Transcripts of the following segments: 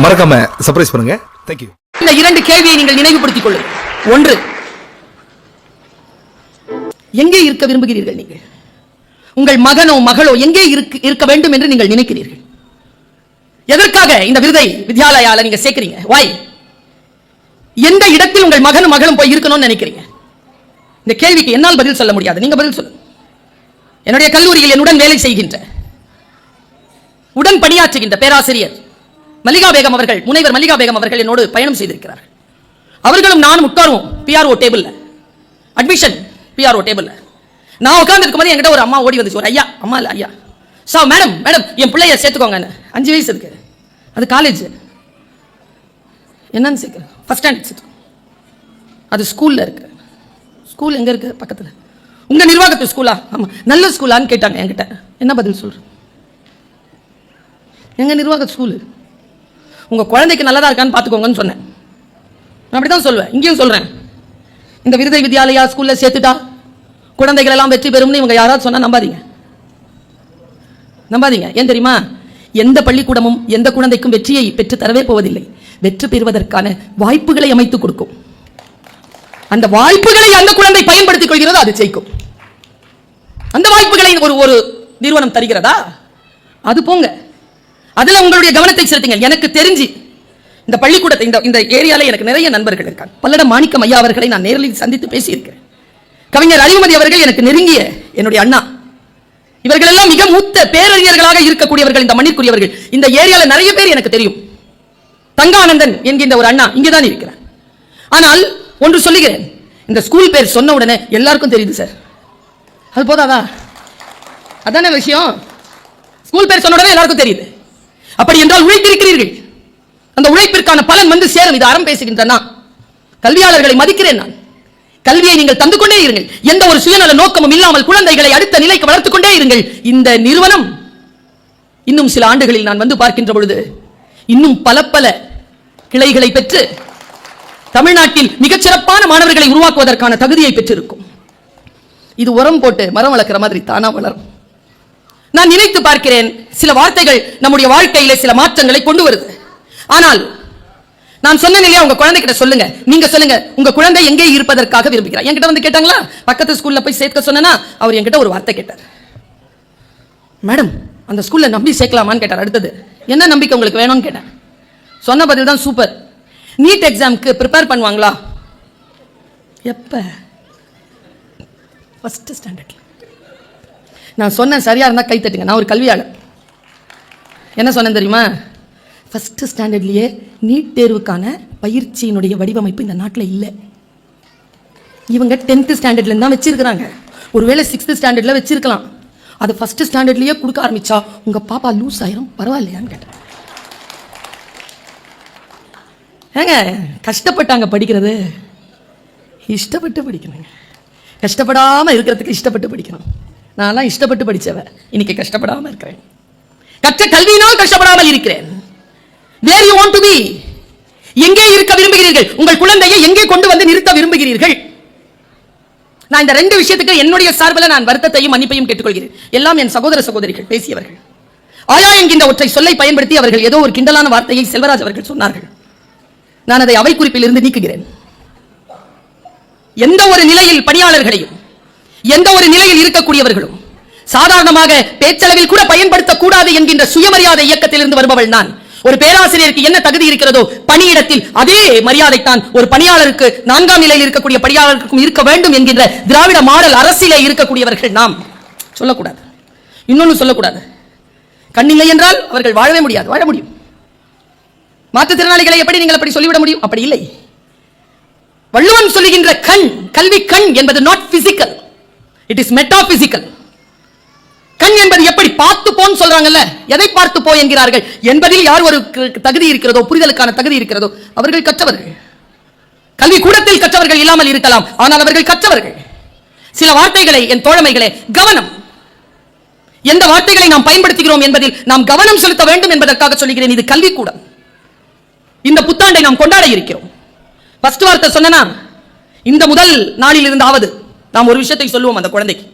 மறக்காம சர்ப்ரைஸ் பண்ணுங்க. தேங்க்யூ இந்த இரண்டு கேள்வியை நீங்கள் நினைவுபடுத்திக் கொள்ளு ஒன்று எங்கே இருக்க விரும்புகிறீர்கள் நீங்கள்? உங்கள் மகனோ மகளோ எங்கே இருக்க இருக்க வேண்டும் என்று நீங்கள் நினைக்கிறீர்கள். எதற்காக இந்த விருதை வித்யாலயால நீங்க சேர்க்கிறீங்க? வாய் எந்த இடத்தில் உங்கள் மகனும் மகளும் போய் இருக்கணும்னு நினைக்கிறீங்க? இந்த கேள்விக்கு என்னால் பதில் சொல்ல முடியாது. நீங்க பதில் சொல்லுங்க. என்னுடைய கல்லூரியில் என்னுடன் வேலை செய்கின்ற உடன் பணியாற்றுகின்ற பேராசிரியர் மல்லிகா பேகம் அவர்கள் முனைவர் மல்லிகா பேகம் அவர்கள் என்னோடு பயணம் செய்திருக்கிறார்கள். அவர்களும் நானும் உட்காருவோம் பிஆர்ஓ டேபிளில் அட்மிஷன் பிஆர்ஓ டேபிளில் நான் உட்கார்ந்து இருக்கும்போது என்கிட்ட ஒரு அம்மா ஓடி வந்துச்சு. ஒரு ஐயா அம்மா இல்லை ஐயா. சா மேடம் மேடம் என் பிள்ளைய சேர்த்துக்கோங்க அஞ்சு வயசு இருக்கு. அது காலேஜ் என்னன்னு சேர்க்குறேன் ஃபஸ்ட் ஸ்டாண்டர்ட் சேர்த்து அது ஸ்கூலில் இருக்கு. ஸ்கூல் எங்கே இருக்கு? பக்கத்தில். உங்கள் நிர்வாகத்து ஸ்கூலா ஆமாம் நல்ல ஸ்கூலான்னு கேட்டாங்க என்கிட்ட. என்ன பதில் சொல்கிறேன் எங்கள் நிர்வாக ஸ்கூலு உங்க குழந்தைக்கு நல்லதாக இருக்கான்னு பார்த்துக்கோங்கன்னு சொன்னேன். நான் அப்படிதான் சொல்லுவேன் இங்கேயும் சொல்றேன். இந்த விருதை வித்யாலயா ஸ்கூல்ல சேர்த்துட்டா குழந்தைகள் எல்லாம் வெற்றி பெறும்னு இவங்க யாராவது சொன்னா நம்பாதீங்க. நம்பாதீங்க. ஏன் தெரியுமா? எந்த பள்ளிக்கூடமும் எந்த குழந்தைக்கும் வெற்றியை பெற்று தரவே போவதில்லை. வெற்றி பெறுவதற்கான வாய்ப்புகளை அமைத்து கொடுக்கும். அந்த வாய்ப்புகளை அந்த குழந்தை பயன்படுத்திக் கொள்கிறதோ அது ஜெயிக்கும். அந்த வாய்ப்புகளை ஒரு ஒரு நிறுவனம் தருகிறதா? அது போங்க. அதுல உங்களுடைய கவனத்தை செலுத்துங்கள். எனக்கு தெரிஞ்சு இந்த பள்ளிக்கூடத்தை இந்த இந்த ஏரியால எனக்கு நிறைய நண்பர்கள் இருக்காங்க. பல்லடம் மாணிக்கம் ஐயா அவர்களை நான் நேரில் சந்தித்து பேசியிருக்கிறேன். கவிஞர் அறிவுமதி அவர்கள் எனக்கு நெருங்கிய என்னுடைய அண்ணா. இவர்களெல்லாம் மிக மூத்த பேரறிஞர்களாக இருக்கக்கூடியவர்கள் இந்த மண்ணிற்குரியவர்கள். இந்த ஏரியால நிறைய பேர் எனக்கு தெரியும். தங்கானந்தன் என்கின்ற ஒரு அண்ணா இங்கேதான் இருக்கிறார். ஆனால் ஒன்று சொல்லுகிறேன். இந்த ஸ்கூல் பேர் சொன்ன உடனே எல்லாருக்கும் தெரியுது சார். அது போதாதா? அதானே விஷயம்? ஸ்கூல் பேர் சொன்ன உடனே எல்லாருக்கும் தெரியுது. அப்படி என்றால் உழைத்திருக்கிறீர்கள். அந்த உழைப்பிற்கான பலன் வந்து சேரும். இது அறம் பேசுகின்ற நான். கல்வியாளர்களை மதிக்கிறேன் நான். கல்வியை நீங்கள் தந்து கொண்டே இருங்கள். எந்த ஒரு சுயநல நோக்கமும் இல்லாமல் குழந்தைகளை அடுத்த நிலைக்கு வளர்த்துக் கொண்டே இருங்கள். இந்த நிறுவனம் இன்னும் சில ஆண்டுகளில் நான் வந்து பார்க்கின்ற பொழுது இன்னும் பல பல கிளைகளை பெற்று தமிழ்நாட்டில் மிகச்சிறப்பான மாணவர்களை உருவாக்குவதற்கான தகுதியை பெற்றிருக்கும். இது உரம் போட்டு மரம் வளர்க்கிற மாதிரி தானா வளரும். நான் நினைத்து பார்க்கிறேன் சில வார்த்தைகள் நம்முடைய வாழ்க்கையில சில மாற்றங்களை கொண்டு வருது. ஆனால் நான் சொன்னேன் இல்லையா உங்க குழந்தைகிட்ட சொல்லுங்க. நீங்க சொல்லுங்க உங்க குழந்தை எங்கே இருப்பதற்காக விரும்புகிறார்? என்கிட்ட வந்து கேட்டாங்களா? பக்கத்து ஸ்கூல்ல போய் சேர்க்க சொன்னா அவர் என்கிட்ட ஒரு வார்த்தை கேட்டார். மேடம் அந்த ஸ்கூல்ல நம்பி சேர்க்கலாமான்னு கேட்டார் அடுத்தது. என்ன நம்பிக்கை உங்களுக்கு வேணும்னு கேட்டேன். சொன்ன பதில் தான் சூப்பர் நீட் எக்ஸாம்க்கு ப்ரிப்பேர் பண்ணுவாங்களா? எப்ப? ஃபஸ்ட் ஸ்டாண்டர்ட்ல நான் சொன்னேன் சரியாக இருந்தால் கை தட்டுங்க. நான் ஒரு கல்வியாளர் என்ன சொன்னேன் தெரியுமா? ஃபஸ்ட்டு ஸ்டாண்டர்ட்லேயே நீட் தேர்வுக்கான பயிற்சியினுடைய வடிவமைப்பு இந்த நாட்டில் இல்லை. இவங்க டென்த்து ஸ்டாண்டர்ட்ல தான் வச்சிருக்கிறாங்க. ஒருவேளை சிக்ஸ்த்து ஸ்டாண்டர்டில் வச்சுருக்கலாம். அது ஃபஸ்ட்டு ஸ்டாண்டர்ட்லேயே கொடுக்க ஆரம்பிச்சா உங்கள் பாப்பா லூஸ் ஆயிரும். பரவாயில்லையான்னு கேட்டேன். ஏங்க கஷ்டப்பட்டாங்க படிக்கிறது. இஷ்டப்பட்டு படிக்கணுங்க. கஷ்டப்படாமல் இருக்கிறதுக்கு இஷ்டப்பட்டு படிக்கணும். நான்லாம் இஷ்டப்பட்டு படிச்சவ இன்னைக்கு கஷ்டப்படாமல் இருக்கிறேன். கற்ற கல்வியினால் கஷ்டப்படாமல் இருக்கிறேன். Where you want to be எங்கே இருக்க விரும்புகிறீர்கள்? உங்கள் குழந்தையை எங்கே கொண்டு வந்து நிறுத்த விரும்புகிறீர்கள்? நான் இந்த ரெண்டு விஷயத்துக்கு என்னுடைய சார்பில் நான் வருத்தத்தையும் மன்னிப்பையும் கேட்டுக்கொள்கிறேன். எல்லாம் என் சகோதர சகோதரிகள் பேசியவர்கள். ஆயா என்கின்ற ஒற்றை சொல்லை பயன்படுத்தி அவர்கள் ஏதோ ஒரு கிண்டலான வார்த்தையை செல்வராஜ் அவர்கள் சொன்னார்கள். நான் அதை அவை குறிப்பில் இருந்து நீக்குகிறேன். எந்த ஒரு நிலையில் பணியாளர்களையும் எந்த ஒரு நிலையில் இருக்கக்கூடியவர்களும் சாதாரணமாக பேச்சளவில் கூட பயன்படுத்தக் கூடாது என்கின்ற சுயமரியாதை இயக்கத்திலிருந்து வருபவள் நான். ஒரு பேராசிரியருக்கு என்ன தகுதி இருக்கிறதோ பணியிடத்தில் அதே மரியாதைத்தான் ஒரு பணியாளருக்கு நான்காம் நிலையில் இருக்கக்கூடிய பணியாளருக்கும் இருக்க வேண்டும் என்கின்ற திராவிட மாடல் அரசியலே இருக்கக்கூடியவர்கள் நாம். சொல்லக்கூடாது. இன்னொன்னு சொல்லக்கூடாது. கண்ணில்லை என்றால் அவர்கள் வாழவே முடியாது. வாழ முடியும். மாற்றுத்திறனாளிகளை எப்படி நீங்கள் அப்படி சொல்லிவிட முடியும்? அப்படி இல்லை. வள்ளுவன் சொல்லுகின்ற கண் கல்வி கண் என்பது not physical it is metaphysical கண் என்பது எப்படி பார்த்து போன்னு சொல்றாங்கல்ல? எதை பார்த்து போ என்கிறார்கள்? என்பதில் யார் ஒரு தகுதி இருக்கிறதோ புரிதலுக்கான தகுதி இருக்கிறதோ அவர்கள் கற்றவர்கள். கல்வி கூடத்தில் கற்றவர்கள் இல்லாமல் இருக்கலாம். ஆனால் அவர்கள் கற்றவர்கள். சில வார்த்தைகளை என் தோழமைகளே கவனம். எந்த வார்த்தைகளை நாம் பயன்படுத்துகிறோம் என்பதில் நாம் கவனம் செலுத்த வேண்டும் என்பதற்காக சொல்லுகிறேன். இது கல்விக்கூடம். இந்த புத்தாண்டை நாம் கொண்டாட இருக்கிறோம். ஃபர்ஸ்ட் வார்த்தை சொன்னா இந்த முதல் நாளில் இருந்தாவது நாம் ஒரு விஷயத்தை சொல்லுவோம் அந்த குழந்தைக்கு.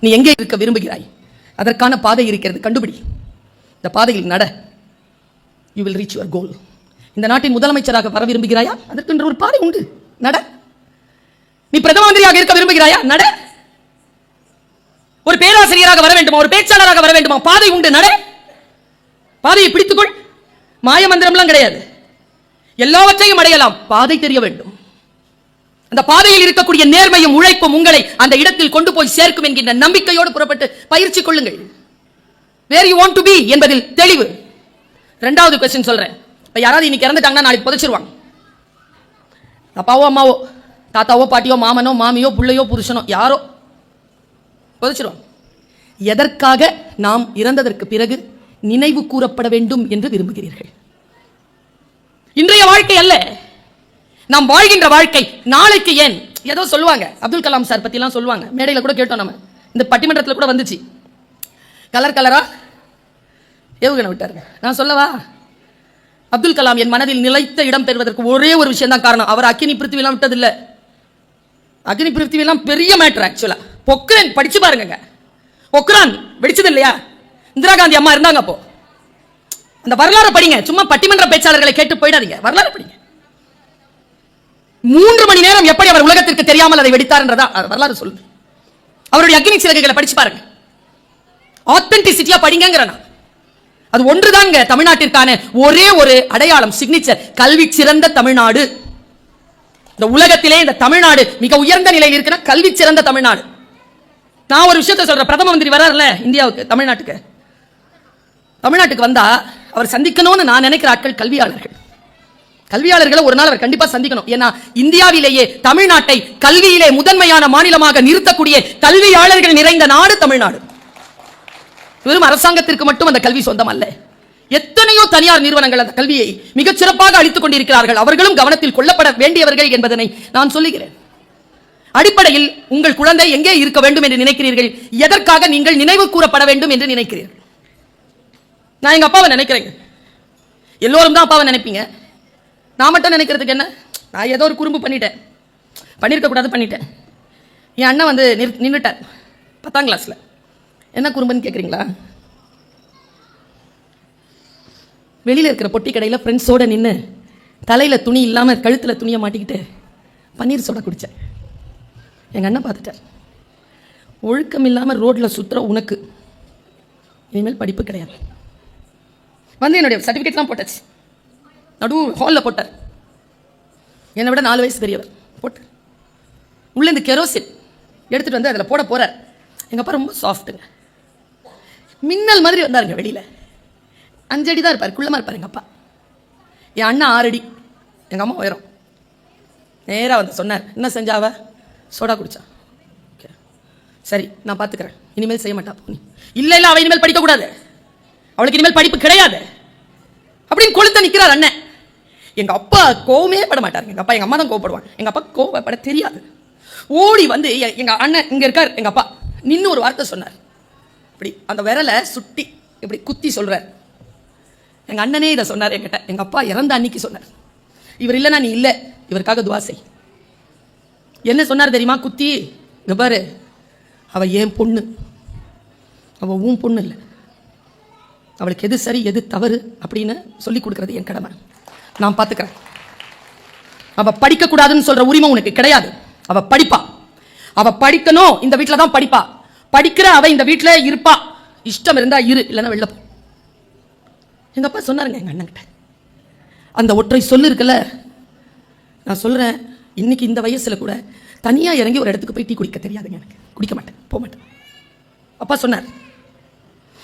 நீ எங்கே இருக்க விரும்புகிறாய்? அதற்கான பாதை இருக்கிறது. கண்டுபிடி. இந்த பாதையில் நட. You will reach your goal இந்த நாட்டின் முதலமைச்சராக வர விரும்புகிறாயா? அதற்கென்று ஒரு பாதை உண்டு. நட. நீ பிரதம மந்திரியாக இருக்க விரும்புகிறாயா? நட. ஒரு பேராசிரியராக வர வேண்டுமா? ஒரு பேச்சாளராக வர வேண்டுமா? பாதை உண்டு. நட. பாதையை பிடித்துக்கொள். மாய மந்திரம்லாம் கிடையாது. எல்லாவற்றையும் அடையலாம். பாதை தெரிய வேண்டும். அந்த பாதையில் இருக்கக்கூடிய நேர்மையும் உழைப்பும் உங்களை அந்த இடத்தில் கொண்டு போய் சேர்க்கும் என்கின்ற நம்பிக்கையோடு புறப்பட்டு பயிற்சி கொள்ளுங்கள். Where you want to be என்பதில் தெளிவு. ரெண்டாவது கொஸ்டின் சொல்றேன். இப்போ யாராவது இன்னைக்கு இறந்துட்டாங்கன்னா நாளைக்கு புதைச்சிருவாங்க. அப்பாவோ அம்மாவோ தாத்தாவோ பாட்டியோ மாமனோ மாமியோ பிள்ளையோ புருஷனோ யாரோ புதைச்சிருவாங்க. எதற்காக நாம் இறந்ததற்கு பிறகு நினைவு கூறப்பட வேண்டும் என்று விரும்புகிறீர்கள்? இன்றைய வாழ்க்கை அல்ல. நாம் வாழ்கின்ற வாழ்க்கை நாளைக்கு ஏன்? ஏதோ சொல்லுவாங்க. அப்துல் கலாம் சார் பத்திலாம் சொல்லுவாங்க. மேடையில கூட கேட்டோம் நம்ம. இந்த பட்டிமன்றத்தில் கூட வந்துச்சு. கலர் கலரா? ஏவுகணை விட்டாரு. நான் சொல்லவா? அப்துல் கலாம் என் மனதில் நிலைத்த இடம் பெறுவதற்கு ஒரே ஒரு விஷயம் தான் காரணம். அவர் அக்கினி பிருத்திவிலாம் விட்டதில்லை. அக்னி பிருத்திவிலாம் பெரிய மேட்ரு ஆக்சுவலா பொக்ரன் படிச்சு பாருங்க பொக்ரான் வெடிச்சது இல்லையா இந்திரா காந்தி அம்மா இருந்தாங்க அப்போ. அந்த வரலாறு படிங்க. சும்மா பட்டிமன்ற பேச்சாளர்களை கேட்டு போயிடாதீங்க. வரலாறு படிங்க. மூன்று மணி நேரம் எப்படி அவர் உலகத்திற்கு தெரியாமல் அதை வெடித்தார்ன்றதா அது வரலாறு சொல்லுது. அவருடைய அக்னி சிறகுகளை படிச்சு பாருங்க. ஆத்தென்டிசிட்டியா படிங்கிற நான். அது ஒன்றுதாங்க தமிழ்நாட்டிற்கான ஒரே ஒரு அடையாளம் சிக்னேச்சர் கல்வி சிறந்த தமிழ்நாடு. இந்த உலகத்திலே இந்த தமிழ்நாடு மிக உயர்ந்த நிலையில் இருக்கிற கல்வி சிறந்த தமிழ்நாடு. நான் ஒரு விஷயத்தை சொல்றேன். பிரதம மந்திரி வர்றாருல இந்தியாவுக்கு தமிழ்நாட்டுக்கு. தமிழ்நாட்டுக்கு வந்தா அவர் சந்திக்கணும்னு நான் நினைக்கிற ஆட்கள் கல்வியாளர்கள். கல்வியாளர்களை ஒரு நாள் அவர் கண்டிப்பா சந்திக்கணும். ஏன்னா இந்தியாவிலேயே தமிழ்நாட்டை கல்வியிலே முதன்மையான மாநிலமாக நிறுத்தக்கூடிய கல்வியாளர்கள் நிறைந்த நாடு தமிழ்நாடு. வெறும் அரசாங்கத்திற்கு மட்டும் அந்த கல்வி சொந்தம் அல்ல. எத்தனையோ தனியார் நிறுவனங்கள் அந்த கல்வியை மிகச் சிறப்பாக அளித்துக் கொண்டிருக்கிறார்கள். அவர்களும் கவனத்தில் கொள்ளப்பட வேண்டியவர்கள் என்பதனை நான் சொல்லுகிறேன். அடிப்படையில் உங்கள் குழந்தை எங்கே இருக்க வேண்டும் என்று நினைக்கிறீர்கள்? எதற்காக நீங்கள் நினைவு கூறப்பட வேண்டும் என்று நினைக்கிறீர்கள்? நான் எங்க அப்பாவை நினைக்கிறேங்க. எல்லோரும் தான் அப்பாவை நினைப்பீங்க. நான் மட்டும் நினைக்கிறதுக்கு என்ன? நான் ஏதோ ஒரு குறும்பு பண்ணிட்டேன். பண்ணியிருக்கக்கூடாது பண்ணிட்டேன். என் அண்ணன் வந்து நிறு நின்றுட்டார் பத்தாம் கிளாஸில் என்ன குறும்புன்னு கேட்குறீங்களா வெளியில் இருக்கிற பொட்டி கடையில் ஃப்ரெண்ட்ஸோடு நின்று தலையில் துணி இல்லாமல் கழுத்தில் துணியை மாட்டிக்கிட்டு பன்னீர் சோடா குடித்தேன் எங்கள் அண்ணன் பார்த்துட்டார். ஒழுக்கம் இல்லாமல் ரோட்டில் சுற்றுற உனக்கு. இனிமேல் படிப்பு கிடையாது. வந்து என்னுடைய சர்டிஃபிகேட்லாம் போட்டாச்சு. நடு ஹாலில் போட்டார். என்னை விட நாலு வயசு பெரியவர். போட்டார் உள்ளே இந்த கெரோசின் எடுத்துகிட்டு வந்து அதில் போட போகிறார் எங்கள் அப்பா ரொம்ப சாஃப்ட்டுங்க மின்னல் மாதிரி வந்தாருங்க வெளியில். அஞ்சடி தான் இருப்பார் குள்ளமாக இருப்பார் எங்கள் அப்பா. என் அண்ணன் ஆறடி எங்கள் அம்மா உயரம். நேராக வந்து சொன்னார் என்ன செஞ்சாவ? சோடா குடிச்சா. ஓகே. சரி நான் பார்த்துக்கிறேன் இனிமேல் செய்ய மாட்டா நீ. இல்லை இல்லை அவள் இனிமேல் படிக்கக்கூடாது அவளுக்கு இனிமேல் படிப்பு கிடையாது. அப்படின்னு கொளுத்த நிற்கிறார் அண்ணன். எங்கள் அப்பா கோவமே பட மாட்டார் எங்கள் அப்பா எங்கள் அம்மா தான் கோவப்படுவாங்க. எங்கள் அப்பா கோவப்பட தெரியாது. ஓடி வந்து எ- அண்ணன் இங்கே இருக்கார் எங்கள் அப்பா. நின்று ஒரு வார்த்தை சொன்னார். இப்படி அந்த விரலை சுட்டி இப்படி குத்தி சொல்கிறார் எங்கள் அண்ணனே இதை சொன்னார் என்கிட்ட. எங்கள் அப்பா இறந்த அன்னைக்கு சொன்னார். இவர் இல்லைன்னா நீ இல்லை. இவருக்காக துவாசை என்ன சொன்னார் தெரியுமா குத்தி? இங்கே பாரு. அவள் ஏன் பொண்ணு? அவள் உன் பொண்ணு இல்லை. அவளுக்கு எது சரி எது தவறு அப்படின்னு சொல்லி கொடுக்குறது என் கடமை. நான் பார்த்துக்கிறேன் அவ படிக்கக்கூடாதுன்னு சொல்கிற சொல்ற உரிமை உனக்கு கிடையாது. அவ படிப்பா. அவ படிக்கணும் இந்த வீட்டில் தான் படிப்பா. படிக்கிற அவ இந்த வீட்டில் இருப்பா. இஷ்டம் இருந்தா இரு இல்லைன்னா வெளில போ. எங்க அப்பா சொன்னாருங்க எங்க அண்ணன்கிட்ட. அந்த ஒற்றை சொல்லு இருக்குல்ல? நான் சொல்றேன் இன்னைக்கு இந்த வயசுல கூட தனியா இறங்கி ஒரு இடத்துக்கு போய் டீ குடிக்க தெரியாதுங்க எனக்கு. குடிக்க மாட்டேன் போக மாட்டேன். அப்பா சொன்னார்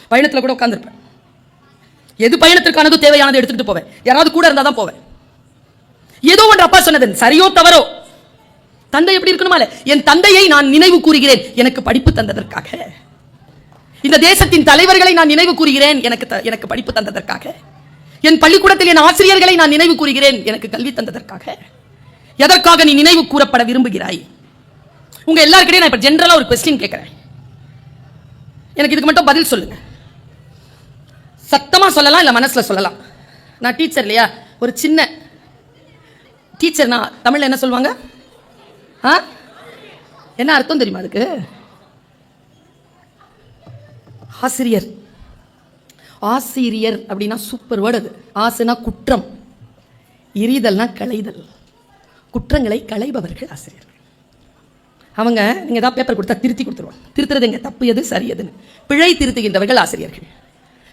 பயணத்தில் கூட உட்காந்துருப்பேன் எது பயணத்திற்கானதோ தேவையானது எடுத்துட்டு போவேன். யாராவது கூட இருந்தால் தான் போவேன். ஏதோ ஒன்று அப்பா சொன்னது சரியோ தவறோ? தந்தை எப்படி இருக்கணுமா என் தந்தையை நான் நினைவு கூறுகிறேன். எனக்கு படிப்பு தந்ததற்காக. இந்த தேசத்தின் தலைவர்களை நான் நினைவு கூறுகிறேன். எனக்கு த- எனக்கு படிப்பு தந்ததற்காக. என் பள்ளிக்கூடத்தில் என் ஆசிரியர்களை நான் நினைவு கூறுகிறேன். எனக்கு கல்வி தந்ததற்காக. எதற்காக நீ நினைவு கூறப்பட விரும்புகிறாய்? உங்க எல்லாருக்கிட்டையும் நான் இப்ப ஜென்ரலா ஒரு கொஸ்டின் கேட்கிறேன் எனக்கு இதுக்கு மட்டும் பதில் சொல்லுங்க. சத்தமாக சொல்லலாம் இல்லை மனசில் சொல்லலாம். நான் டீச்சர் இல்லையா? ஒரு சின்ன டீச்சர்னா தமிழில் என்ன சொல்லுவாங்க? ஆ? என்ன அர்த்தம் தெரியுமா அதுக்கு? ஆசிரியர். ஆசிரியர் அப்படின்னா சூப்பர் வேர்டு அது. ஆசுனா குற்றம். எரிதல்னா களைதல். குற்றங்களை களைபவர்கள் ஆசிரியர். அவங்க நீங்கள் ஏதாவது பேப்பர் கொடுத்தா திருத்தி கொடுத்துருவாங்க. திருத்துறது எங்கள் தப்பு எது? சரி எதுன்னு. பிழை திருத்துகின்றவர்கள் ஆசிரியர்கள்.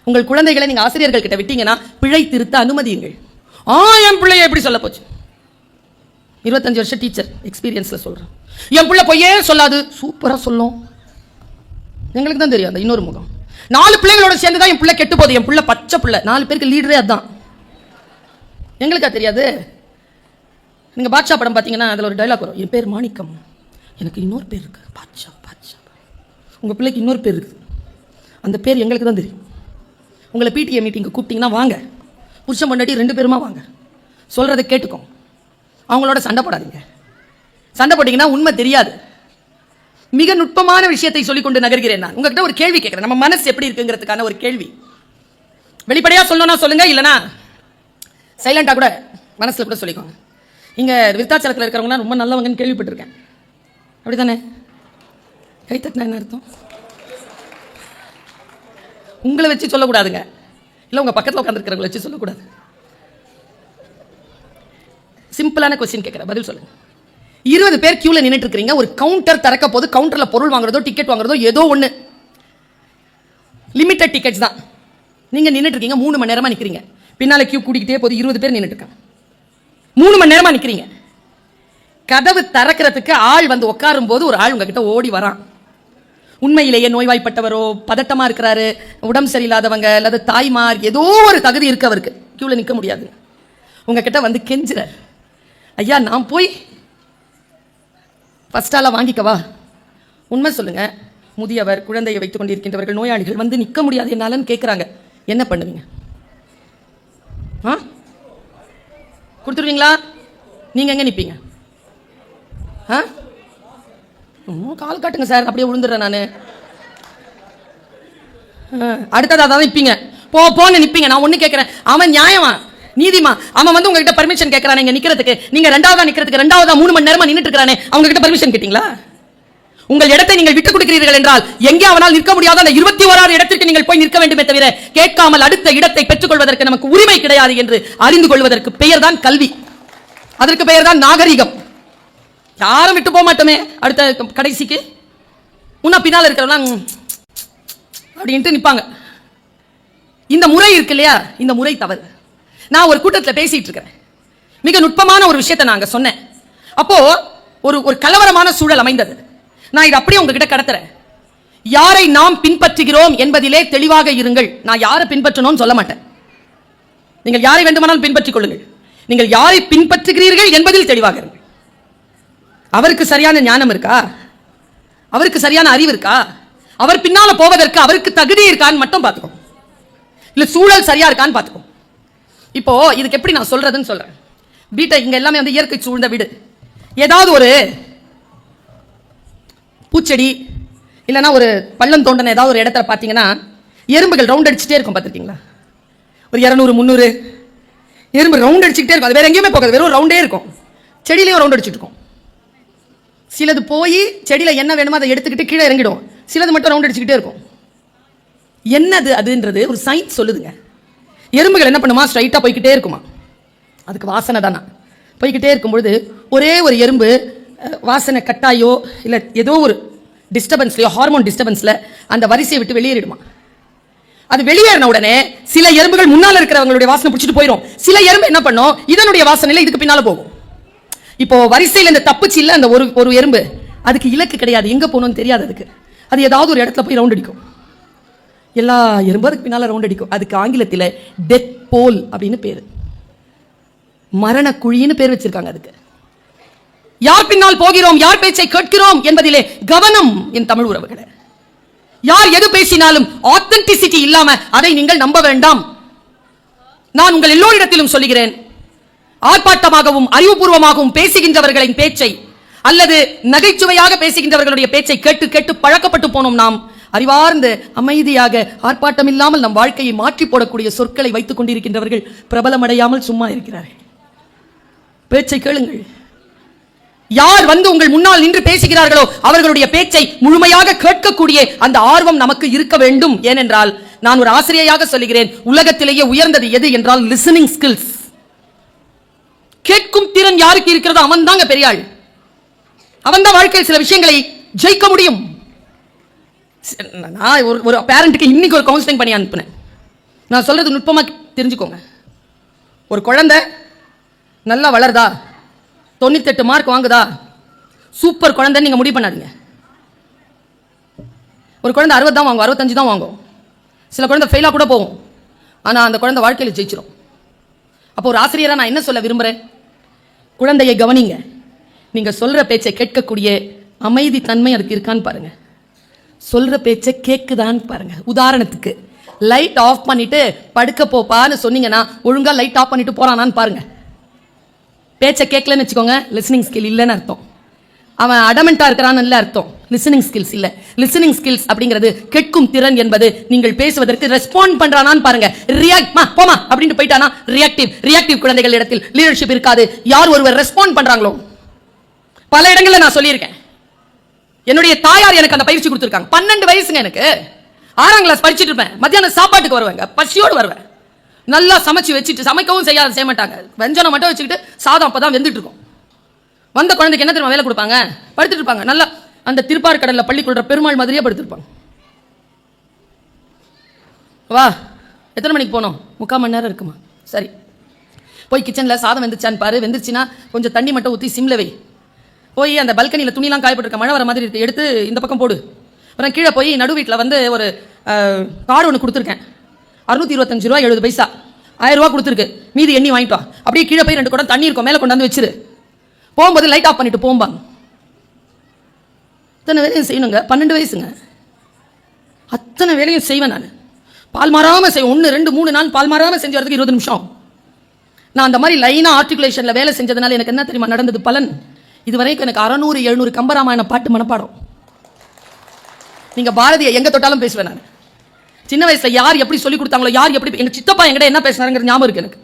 உங்கள் குழந்தைகளை நீங்கள் ஆசிரியர்கள் கிட்ட விட்டீங்கன்னா பிழை திருத்த அனுமதியுங்கள் ஆ என் பிள்ளைய எப்படி சொல்ல போச்சு? இருபத்தஞ்சு வருஷம் டீச்சர் எக்ஸ்பீரியன்ஸில் சொல்கிறேன் என் பிள்ளை பொய்யே சொல்லாது. சூப்பராக சொல்லும். எங்களுக்கு தான் தெரியும் அந்த இன்னொரு முகம். நாலு பிள்ளைகளோட சேர்ந்து தான் என் பிள்ளை கெட்டு போகுது. என் பிள்ளை பச்சை பிள்ளை. நாலு பேருக்கு லீடரே அதான். எங்களுக்கா தெரியாது? நீங்கள் பாட்ஷா படம் பார்த்தீங்கன்னா அதில் ஒரு டைலாக் வரும். என் பேர் மாணிக்கம். எனக்கு இன்னொரு பேர் இருக்கு. பாட்ஷா பாட்ஷா. உங்கள் பிள்ளைக்கு இன்னொரு பேர் இருக்குது அந்த பேர் எங்களுக்கு தான் தெரியும். உங்களை பிடிஏ மீட்டிங்க்கு கூப்பிட்டீங்கன்னா வாங்க. புருஷன் பொண்டாட்டி ரெண்டு பேருமா வாங்க. சொல்கிறத கேட்டுக்கோ அவங்களோட சண்டை போடாதீங்க. சண்டை போட்டிங்கன்னா உண்மை தெரியாது. மிக நுட்பமான விஷயத்தை சொல்லிக்கொண்டு நகர்கிறேன் நான். உங்ககிட்ட ஒரு கேள்வி கேட்குறேன். நம்ம மனசு எப்படி இருக்குங்கிறதுக்கான ஒரு கேள்வி. வெளிப்படையாக சொல்லணும்னா சொல்லுங்க இல்லைனா சைலண்டாக கூட மனசில் கூட சொல்லிக்கோங்க. இங்கே விருத்தாச்சலத்தில் இருக்கிறவங்களாம் ரொம்ப நல்லவங்கன்னு கேள்விப்பட்டிருக்கேன். அப்படி தானே கைத்தட்டினா என்ன அர்த்தம்? உங்களை வச்சு சொல்லக்கூடாதுங்க. இல்லை உங்கள் பக்கத்தில் உட்காந்துருக்கிறவங்களை வச்சு சொல்லக்கூடாது. சிம்பிளான கொஸ்டின் கேட்குறேன் பதில் சொல்லுங்கள் இருபது பேர் கியூவில் நின்றுட்டு இருக்கிறீங்க ஒரு கவுண்டர் திறக்க போது கவுண்டரில் பொருள் வாங்குறதோ டிக்கெட் வாங்குறதோ ஏதோ ஒன்று லிமிட்டட் டிக்கெட்ஸ் தான். நீங்கள் நின்றுட்டு இருக்கீங்க மூணு மணி நேரமாக நிற்கிறீங்க பின்னால் கியூ கூட்டிக்கிட்டே போது இருபது பேர் நின்றுட்டு இருக்காங்க மூணு மணி நேரமாக நிற்கிறீங்க கதவு திறக்கிறதுக்கு ஆள் வந்து உட்காரும் போது ஒரு ஆள் உங்ககிட்ட ஓடி வரான். உண்மையிலேயே நோய்வாய்ப்பட்டவரோ பதட்டமாக இருக்கிறாரு உடம்பு சரியில்லாதவங்க அல்லது தாய்மார் ஏதோ ஒரு தகுதி இருக்கு அவருக்கு. கியூவில் நிற்க முடியாது. உங்ககிட்ட வந்து கெஞ்சுறார். ஐயா நான் போய் ஃபர்ஸ்ட் வாங்கிக்கவா? உண்மை சொல்லுங்க. முதியவர் குழந்தையை வைத்துக் கொண்டிருக்கின்றவர்கள் நோயாளிகள் வந்து நிற்க முடியாது என்னாலன்னு கேட்குறாங்க என்ன பண்ணுவீங்க? ஆ? கொடுத்துருவீங்களா? நீங்கள் எங்கே நிற்பீங்க ஆ? கால் காட்டுங்க சார் அப்படியே விழுந்துடுறேன் நான். அடுத்தது அதான் நிற்பீங்க போ போன்னு நிற்பீங்க நான் ஒன்று கேட்குறேன் அவன் நியாயமா? நீதிமா? அவன் வந்து உங்ககிட்ட பர்மிஷன் கேட்கறானே இங்கே நிற்கிறதுக்கு நீங்கள் ரெண்டாவதா நிற்கிறதுக்கு ரெண்டாவதா மூணு மணி நேரமாக நின்றுட்டு இருக்கிறானே அவங்க கிட்ட பர்மிஷன் கேட்டீங்களா? உங்கள் இடத்தை நீங்கள் விட்டுக் கொடுக்கிறீர்கள் என்றால் எங்கே அவனால் நிற்க முடியாத அந்த இருபத்தி ஓராறு இடத்திற்கு நீங்கள் போய் நிற்க வேண்டுமே தவிர கேட்காமல் அடுத்த இடத்தை பெற்றுக்கொள்வதற்கு நமக்கு உரிமை கிடையாது என்று அறிந்து கொள்வதற்கு பெயர்தான் கல்வி. அதற்கு பெயர்தான் நாகரிகம். யாரும் விட்டு போக மாட்டோமே. அடுத்த கடைசிக்கு. முன்ன பின்னால் இருக்கிறவனா அப்படின்ட்டு நிற்பாங்க இந்த முறை இருக்கு இல்லையா? இந்த முறை தவறு. நான் ஒரு கூட்டத்தில் பேசிட்டு இருக்கிறேன். மிக நுட்பமான ஒரு விஷயத்தை நான் அங்க சொன்னேன். அப்போ ஒரு ஒரு கலவரமான சூழல் அமைந்தது. நான் இதை அப்படியே உங்ககிட்ட கடத்துறேன். யாரை நாம் பின்பற்றுகிறோம் என்பதிலே தெளிவாக இருங்கள். நான் யாரை பின்பற்றணும்னு சொல்ல மாட்டேன். நீங்கள் யாரை வேண்டுமானாலும் பின்பற்றிக் கொள்ளுங்கள். நீங்கள் யாரை பின்பற்றுகிறீர்கள் என்பதில் தெளிவாக இருங்கள். அவருக்கு சரியான ஞானம் இருக்கா? அவருக்கு சரியான அறிவு இருக்கா? அவர் பின்னால போவதற்கு அவருக்கு தகுதி இருக்கான்னு மட்டும் பார்த்துக்கோ. இல்ல சூழல் சரியா இருக்கான்னு பார்த்துக்கோ. இப்போ இதுக்கு எப்படி நான் சொல்றதுன்னு சொல்றேன். வீட்டை இங்க எல்லாமே வந்து இயற்கை சூழ்ந்த வீடு. ஏதாவது ஒரு பூச்செடி இல்லைன்னா ஒரு பள்ளம் தோண்டன ஏதாவது ஒரு இடத்துல பார்த்தீங்கன்னா எறும்புகள் ரவுண்ட் அடிச்சுட்டே இருக்கும் பார்த்துருக்கீங்களா? ஒரு இரநூறு முந்நூறு. எறும்பு ரவுண்ட் அடிச்சுக்கிட்டே இருக்கும். அது வேற எங்கேயுமே போகாது. வெறும் ரவுண்டே இருக்கும். செடியிலையும் ரவுண்ட் அடிச்சுட்டு இருக்கும். சிலது போய் செடியில் என்ன வேணுமோ அதை எடுத்துக்கிட்டு கீழே இறங்கிடும். சிலது மட்டும் ரவுண்ட் அடிச்சுக்கிட்டே இருக்கும். என்னது அதுன்றது ஒரு சயின்ஸ் சொல்லுதுங்க. எறும்புகள் என்ன பண்ணுமா? ஸ்ட்ரைட்டாக போய்கிட்டே இருக்குமா? அதுக்கு வாசனை தானா? போய்க்கிட்டே இருக்கும்பொழுது ஒரே ஒரு எறும்பு வாசனை கட்டாயோ இல்லை ஏதோ ஒரு டிஸ்டர்பன்ஸ்லையோ ஹார்மோன் டிஸ்டர்பன்ஸில் அந்த வரிசையை விட்டு வெளியேறிடுமா? அது வெளியேறின உடனே சில எறும்புகள் முன்னால் இருக்கிறவங்களுடைய வாசனை பிடிச்சிட்டு போயிடும் சில எறும்பு என்ன பண்ணும்? இதனுடைய வாசனையில் இதுக்கு பின்னால் போகும். இப்போ வரிசையில் இந்த தப்புச்சு இல்லை அந்த ஒரு ஒரு எறும்பு. அதுக்கு இலக்கு கிடையாது. எங்கே போகணும்னு தெரியாது அதுக்கு. அது ஏதாவது ஒரு இடத்துல போய் ரவுண்ட் அடிக்கும். எல்லா எறும்பும் அதுக்கு பின்னால் ரவுண்ட் அடிக்கும். அதுக்கு ஆங்கிலத்தில் டெத் போல் அப்படின்னு பேர். மரண குழின்னு பேர் வச்சிருக்காங்க அதுக்கு. யார் பின்னால் போகிறோம்? யார் பேச்சை கேட்கிறோம் என்பதிலே கவனம் என் தமிழ் உறவுகளை. யார் எது பேசினாலும் ஆத்தென்டிசிட்டி இல்லாம அதை நீங்கள் நம்ப வேண்டாம். நான் உங்கள் எல்லோரிடத்திலும் சொல்லுகிறேன். ஆர்ப்பாட்டமாகவும் அறிவுபூர்வமாகவும் பேசுகின்றவர்களின் பேச்சை அல்லது நகைச்சுவையாக பேசுகின்றவர்களுடைய பேச்சை கேட்டு கேட்டு பழக்கப்பட்டு போனோம் நாம். அறிவார்ந்து அமைதியாக ஆர்ப்பாட்டம் இல்லாமல் நம் வாழ்க்கையை மாற்றி போடக்கூடிய சொற்களை வைத்துக் கொண்டிருக்கின்றவர்கள் பிரபலமடையாமல் சும்மா இருக்கிறார்கள். பேச்சை கேளுங்கள். யார் வந்து உங்கள் முன்னால் நின்று பேசுகிறார்களோ அவர்களுடைய பேச்சை முழுமையாக கேட்கக்கூடிய அந்த ஆர்வம் நமக்கு இருக்க வேண்டும். ஏனென்றால் நான் ஒரு ஆசிரியையாக சொல்லுகிறேன் உலகத்திலேயே உயர்ந்தது எது என்றால் லிசனிங் ஸ்கில்ஸ் கேட்கும் திறன் யாருக்கு இருக்கிறதோ அவன் தாங்க பெரியாள். அவன் தான் வாழ்க்கையில் சில விஷயங்களை ஜெயிக்க முடியும். சரி, நான் ஒரு ஒரு பேரண்ட்டுக்கு இன்னைக்கு ஒரு கவுன்சிலிங் பண்ணி அனுப்புனேன். நான் சொல்றது நுட்பமாக தெரிஞ்சுக்கோங்க. ஒரு குழந்தை நல்லா வளருதா? தொண்ணூத்தெட்டு மார்க் வாங்குதா? சூப்பர் குழந்தைன்னு நீங்கள் முடிவு பண்ணாதீங்க. ஒரு குழந்தை அறுபது தான் வாங்கும் அறுபத்தஞ்சு தான் வாங்கும். சில குழந்தை ஃபெயிலாக கூட போகும். ஆனால் அந்த குழந்தை வாழ்க்கையில் ஜெயிச்சிடும் அப்போ ஒரு ஆசிரியராக நான் என்ன சொல்ல விரும்புகிறேன் குழந்தையை கவனிங்க. நீங்கள் சொல்கிற பேச்சை கேட்கக்கூடிய அமைதி தன்மை அதுக்கு இருக்கான்னு பாருங்க. சொல்கிற பேச்சை கேட்குதான்னு பாருங்க. உதாரணத்துக்கு லைட் ஆஃப் பண்ணிட்டு படுக்க போப்பான்னு சொன்னீங்கன்னா ஒழுங்கா லைட் ஆஃப் பண்ணிட்டு போறானான்னு பாருங்க. பேச்சை கேட்கலன்னு வச்சுக்கோங்க லிஸ்னிங் ஸ்கில் இல்லைன்னு அர்த்தம். அவன் அடமெண்ட்டாக இருக்கிறான்னு இல்லை அர்த்தம். லிசனிங் ஸ்கில்ஸ் இல்லை. லிசனிங் ஸ்கில்ஸ் அப்படிங்கிறது கேட்கும் திறன் என்பது நீங்கள் பேசுவதற்கு ரெஸ்பாண்ட் பண்றானான்னு பாருங்க. ரியாக்ட் மா போமா அப்படின்னு போயிட்டானா? ரியாக்டிவ் ரியாக்டிவ் குழந்தைகள் இடத்தில் லீடர்ஷிப் இருக்காது. யார் ஒருவர் ரெஸ்பாண்ட் பண்றாங்களோ? பல இடங்களில் நான் சொல்லியிருக்கேன். என்னுடைய தாயார் எனக்கு அந்த பயிற்சி கொடுத்துருக்காங்க. பன்னெண்டு வயசுங்க எனக்கு. ஆறாம் கிளாஸ் படிச்சுட்டு இருப்பேன். மத்தியானம் சாப்பாட்டுக்கு வருவாங்க. பசியோடு வருவேன். நல்லா சமைச்சு வச்சுட்டு சமைக்கவும் செய்யாத செய்ய மாட்டாங்க. வெஞ்சனம் மட்டும் வச்சுக்கிட்டு சாதம் அப்பதான் வெந்துட்டு இருக்கும். வந்த குழந்தைக்கு என்ன தெரியுமா வேலை கொடுப்பாங்க? படுத்துட்டு இருப்பாங்க. நல்லா அந்த திருப்பார் கடலில் பள்ளி கொள்ற பெருமாள் மாதிரியே படுத்திருப்பாங்க. வா எத்தனை மணிக்கு போனோம்? முக்கால் மணி நேரம் இருக்குமா? சரி. போய் கிச்சனில் சாதம் வெந்துச்சான்னு பாரு. வெந்துருச்சுன்னா கொஞ்சம் தண்ணி மட்டும் ஊற்றி சிம்ல வை. போய் அந்த பல்கனியில் துணிலாம் காயப்பட்டிருக்க மழை வர மாதிரி இருக்குது எடுத்து இந்த பக்கம் போடு. அப்புறம் கீழே போய் நடு வீட்டில் வந்து ஒரு கார்டு ஒன்று கொடுத்துருக்கேன். அறுநூத்தி இருபத்தஞ்சு ரூபா எழுபது பைசா. ஆயிரம் ரூபா கொடுத்துருக்கு. மீதி எண்ணி வாங்கிட்டோம் அப்படியே கீழே போய் ரெண்டு குடம் தண்ணி இருக்கும். மேலே கொண்டாந்து வச்சிரு. போகும்போது லைட் ஆஃப் பண்ணிட்டு போம்பாங்க. இத்தனை வேலையும் செய்யணுங்க. பன்னெண்டு வயசுங்க. அத்தனை வேலையும் செய்வேன் நான். பால் மாறாமல் செய்வேன். ஒன்று ரெண்டு மூணு நாள் பால் மாறாமல் செஞ்சு வரதுக்கு இருபது நிமிஷம். நான் அந்த மாதிரி லைனாக ஆர்டிகுலேஷனில் வேலை செஞ்சதுனால எனக்கு என்ன தெரியுமா நடந்தது? பலன். இதுவரைக்கும் எனக்கு அறநூறு எழுநூறு கம்பராமாயண பாட்டு மனப்பாடம். நீங்கள் பாரதியை எங்கே தொட்டாலும் பேசுவேன் நான். சின்ன வயசில் யார் எப்படி சொல்லி கொடுத்தாங்களோ யார் எப்படி எங்கள் சித்தப்பா என்கிட்ட என்ன பேசினாருங்கிற ஞாபகம் இருக்குது எனக்கு.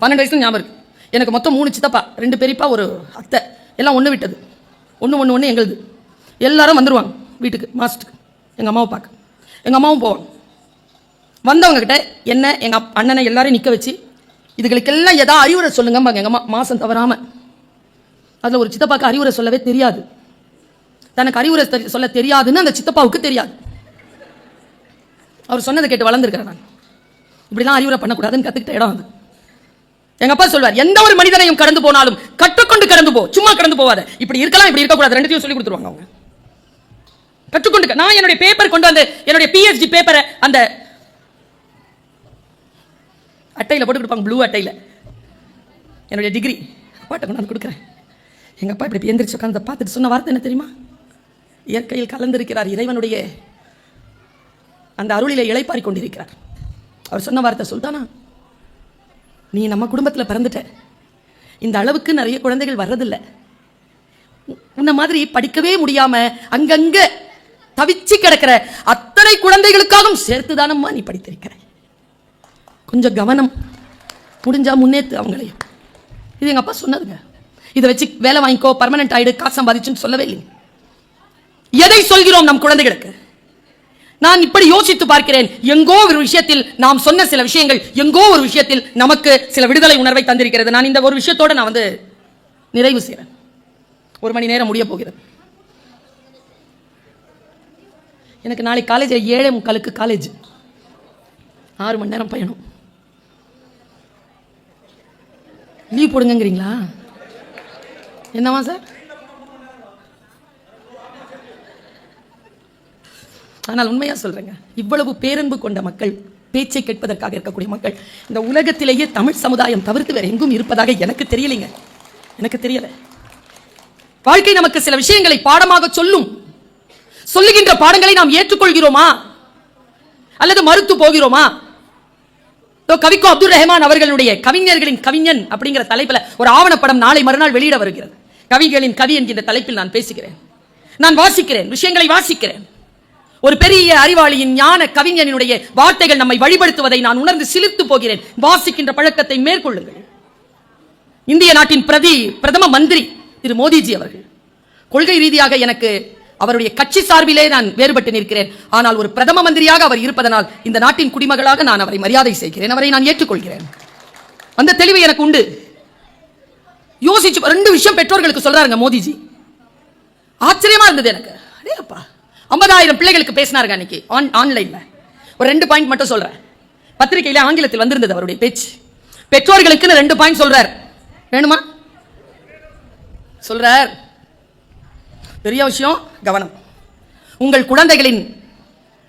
பன்னெண்டு வயசுல ஞாபகம் இருக்குது எனக்கு மொத்தம் மூணு சித்தப்பா ரெண்டு பெரியப்பா ஒரு அத்தை. எல்லாம் ஒன்று விட்டது. ஒன்று ஒன்று ஒன்று எங்களுது. எல்லாரும் வந்துருவாங்க வீட்டுக்கு மாஸ்டருக்கு எங்கள் அம்மாவை பார்க்க. எங்கள் அம்மாவும் போவாங்க. வந்தவங்கக்கிட்ட என்ன எங்கள் அப்- அண்ணனை எல்லாரையும் நிற்க வச்சு இதுகளுக்கெல்லாம் எதா அறிவுரை சொல்லுங்கம்பாங்க எங்கள் அம்மா. மாதம் தவறாமல் அதில் ஒரு சித்தப்பாவுக்கு அறிவுரை சொல்லவே தெரியாது. தனக்கு அறிவுரை சொல்ல தெரியாதுன்னு அந்த சித்தப்பாவுக்கு தெரியாது. அவர் சொன்னதை கேட்டு வளர்ந்துருக்கிறேன் நான். இப்படிலாம் அறிவுரை பண்ணக்கூடாதுன்னு கற்றுக்கிட்ட இடம் அது. எங்க அப்பா சொல்வார் எந்த ஒரு மனிதனையும் கடந்து போனாலும் கற்றுக்கொண்டு கடந்து போ சும்மா கடந்து போவாத. இப்படி இருக்கலாம் இப்படி இருக்கக்கூடாது. ரெண்டுத்தையும் சொல்லி கொடுத்துருவாங்க அவங்க. கற்றுக்கொண்டு நான் என்னுடைய பேப்பர் கொண்டு வந்து என்னுடைய பிஹெச்டி பேப்பரை அந்த அட்டையில் போட்டு கொடுப்பாங்க ப்ளூ அட்டையில். என்னுடைய டிகிரி அப்பாட்ட கொண்டாந்து கொடுக்குறேன். எங்கள் அப்பா இப்படி எந்திரிச்சு உட்காந்து பார்த்துட்டு சொன்ன வார்த்தை என்ன தெரியுமா? இயற்கையில் கலந்திருக்கிறார் இறைவனுடைய அந்த அருளிலே இழைப்பாரி கொண்டிருக்கிறார். அவர் சொன்ன வார்த்தை சுல்தானா? நீ நம்ம குடும்பத்தில் பிறந்துட்ட. இந்த அளவுக்கு நிறைய குழந்தைகள் வர்றதில்ல. உன்ன மாதிரி படிக்கவே முடியாம அங்கங்க தவிச்சு கிடக்கிற அத்தனை குழந்தைகளுக்காகவும் சேர்த்து தானம்மா நீ படித்திருக்கிற. கொஞ்சம் கவனம். முடிஞ்சா முன்னேத்து அவங்களையும். இது எங்கள் அப்பா சொன்னதுங்க. இதை வச்சு வேலை வாங்கிக்கோ பர்மனன்ட் ஆகிடு காசு சம்பாதிச்சுன்னு சொல்லவே இல்லைங்க. எதை சொல்கிறோம் நம் குழந்தைகளுக்கு? நான் இப்படி யோசித்து பார்க்கிறேன். எங்கோ ஒரு விஷயத்தில் நாம் சொன்ன சில விஷயங்கள் எங்கோ ஒரு விஷயத்தில் நமக்கு சில விடுதலை உணர்வை தந்திருக்கிறது. நான் இந்த ஒரு விஷயத்தோட நான் வந்து நிறைவு செய்கிறேன் ஒரு மணி நேரம் முடிய போகிறது. எனக்கு நாளை காலேஜ் ஏழே முக்காலுக்கு காலேஜ் ஆறு மணி நேரம் பயணம். லீவ் போடுங்கிறீங்களா என்னவா சார் ஆனால் உண்மையாக சொல்கிறேங்க இவ்வளவு பேரன்பு கொண்ட மக்கள் பேச்சை கேட்பதற்காக இருக்கக்கூடிய மக்கள் இந்த உலகத்திலேயே தமிழ் சமுதாயம் தவிர்த்து வேறு எங்கும் இருப்பதாக எனக்கு தெரியலைங்க. எனக்கு தெரியல. வாழ்க்கை நமக்கு சில விஷயங்களை பாடமாக சொல்லும். சொல்லுகின்ற பாடங்களை நாம் ஏற்றுக்கொள்கிறோமா? அல்லது மறுத்து போகிறோமா? கவிக்கோ அப்துல் ரஹ்மான் அவர்களுடைய கவிஞர்களின் கவிஞன் அப்படிங்கிற தலைப்பில் ஒரு ஆவணப்படம் நாளை மறுநாள் வெளியிட வருகிறது. கவிகளின் கவி என்கின்ற தலைப்பில் நான் பேசுகிறேன். நான் வாசிக்கிறேன் விஷயங்களை வாசிக்கிறேன். ஒரு பெரிய அறிவாளியின் ஞான கவிஞனினுடைய வார்த்தைகள் நம்மை வழிபடுத்துவதை நான் உணர்ந்து சிலிர்த்து போகிறேன். வாசிக்கின்ற பழக்கத்தை மேற்கொள்ளுங்கள். இந்திய நாட்டின் பிரதி பிரதம மந்திரி திரு மோடிஜி அவர்கள். கொள்கை ரீதியாக எனக்கு அவருடைய கட்சி சார்பிலே நான் வேறுபட்டு நிற்கிறேன். ஆனால் ஒரு பிரதம மந்திரியாக அவர் இருப்பதனால் இந்த நாட்டின் குடிமகளாக நான் அவரை மரியாதை செய்கிறேன். அவரை நான் ஏற்றுக்கொள்கிறேன். அந்த தெளிவு எனக்கு உண்டு. யோசிச்சு ரெண்டு விஷயம் பெற்றோர்களுக்கு சொல்றாருங்க மோதிஜி. ஆச்சரியமா இருந்தது எனக்கு. அடேப்பா ஐம்பதாயிரம் பிள்ளைகளுக்கு பேசினாருங்க அன்னைக்கு. ஆன் ஆன்லைன்ல. ஒரு ரெண்டு பாயிண்ட் மட்டும் சொல்றேன். பத்திரிகையில ஆங்கிலத்தில் வந்திருந்தது அவருடைய பேச்சு. பெற்றோர்களுக்குன்னு ரெண்டு பாயிண்ட் சொல்றார். வேணுமா? சொல்றார். பெரிய விஷயம் கவனம். உங்கள் குழந்தைகளின்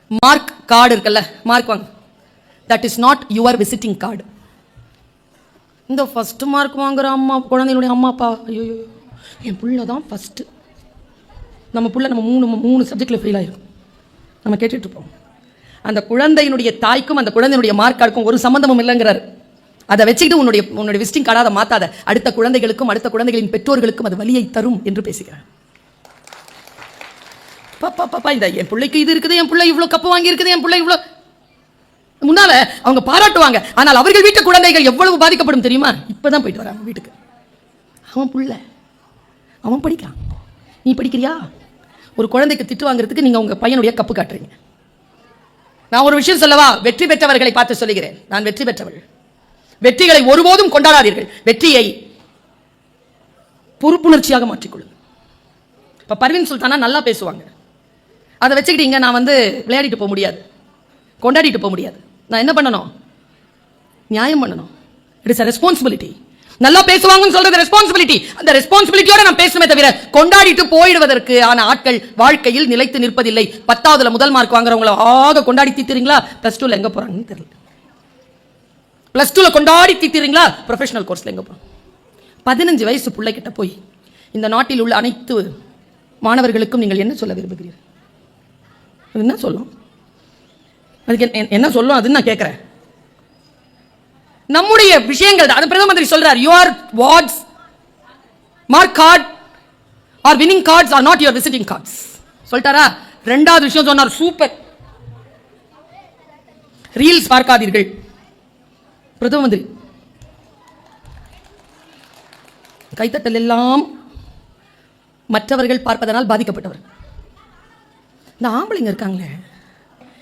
மார்க் கார்டு இருக்குல்ல மார்க் வாங்க. That is not your visiting card இந்த ஃபஸ்ட்டு மார்க் வாங்குற அம்மா குழந்தைகளுடைய அம்மா அப்பா. ஐயோ என் பிள்ளை தான் ஃபஸ்ட்டு நம்ம புள்ள நம்ம மூணு மூணு சப்ஜெக்டில் ஃபெயில் ஆகிருக்கும் நம்ம கேட்டுட்ருப்போம் அந்த குழந்தையினுடைய தாய்க்கும் அந்த குழந்தையினுடைய மார்க் கார்டுக்கும் ஒரு சம்மந்தமும் இல்லைங்கிறார். அதை வச்சுக்கிட்டு உன்னுடைய உன்னுடைய விசிட்டிங் கார்டாக அதை மாற்றாத அடுத்த குழந்தைகளுக்கும் அடுத்த குழந்தைகளின் பெற்றோர்களுக்கும் அது வலியை தரும் என்று பேசுகிறார். பாப்பா பாப்பா இந்த என் பிள்ளைக்கு இது இருக்குது என் பிள்ளை இவ்வளோ கப்பு வாங்கியிருக்குது என் பிள்ளை இவ்வளோ முன்னால அவங்க பாராட்டுவாங்க. ஆனால் அவர்கள் வீட்டு குழந்தைகள் எவ்வளவு பாதிக்கப்படும் தெரியுமா? இப்பதான் போயிட்டு வராங்க வீட்டுக்கு. அவன் புள்ள. அவன் படிக்கிறான். நீ படிக்கிறியா? ஒரு குழந்தைக்கு திட்டு வாங்குறதுக்கு நீங்கள் உங்கள் பையனுடைய கப்பு காட்டுறீங்க. நான் ஒரு விஷயம் சொல்லவா? வெற்றி பெற்றவர்களை பார்த்து சொல்லுகிறேன். நான் வெற்றி பெற்றவள். வெற்றிகளை ஒருபோதும் கொண்டாடாதீர்கள். வெற்றியை பொறுப்புணர்ச்சியாக மாற்றிக்கொள்ளுங்கள். இப்போ பர்வீன் சுல்தானா நல்லா பேசுவாங்க. அதை வச்சுக்கிட்டீங்க நான் வந்து விளையாடிட்டு போக முடியாது. கொண்டாடிட்டு போக முடியாது. நான் என்ன பண்ணணும்? நியாயம் பண்ணணும். இட் இஸ் அ ரெஸ்பான்சிபிலிட்டி நல்லா பேசுவாங்கன்னு சொல்றது ரெஸ்பான்சிபிலிட்டி அந்த ரெஸ்பான்சிபிலிட்டியோட நான் பேசுமே தவிர கொண்டாடிட்டு போயிடுவதற்கு ஆன ஆட்கள் வாழ்க்கையில் நிலைத்து நிற்பதில்லை. பத்தாவதுல முதல் மார்க் வாங்குறவங்கள ஆக கொண்டாடி தீத்துறீங்களா? பிளஸ் டூல எங்க போறாங்கன்னு தெரியல. பிளஸ் டூல கொண்டாடி தீத்துறீங்களா? ப்ரொஃபஷனல் கோர்ஸ்ல எங்க போறாங்க? பதினஞ்சு வயசு பிள்ளைகிட்ட போய் இந்த நாட்டில் உள்ள அனைத்து மாணவர்களுக்கும் நீங்கள் என்ன சொல்ல விரும்புகிறீர்கள்? என்ன சொல்லும்? அதுக்கு என்ன- சொல்லும்? அதுன்னு நான் கேட்குறேன் நம்முடைய விஷயங்கள் தான். அது பிரதம மந்திரி சொல்றார் your words mark card are winning cards are not your visiting cards சொல்லிட்டாரா? ரெண்டாவது விஷயம் சொன்னார் சூப்பர் ரீல்ஸ் பார்க்காதீர்கள். பிரதம மந்திரி கைத்தட்டல் எல்லாம் மற்றவர்கள் பார்ப்பதனால் பாதிக்கப்பட்டவர். இந்த ஆம்பளைங்க இருக்காங்களே.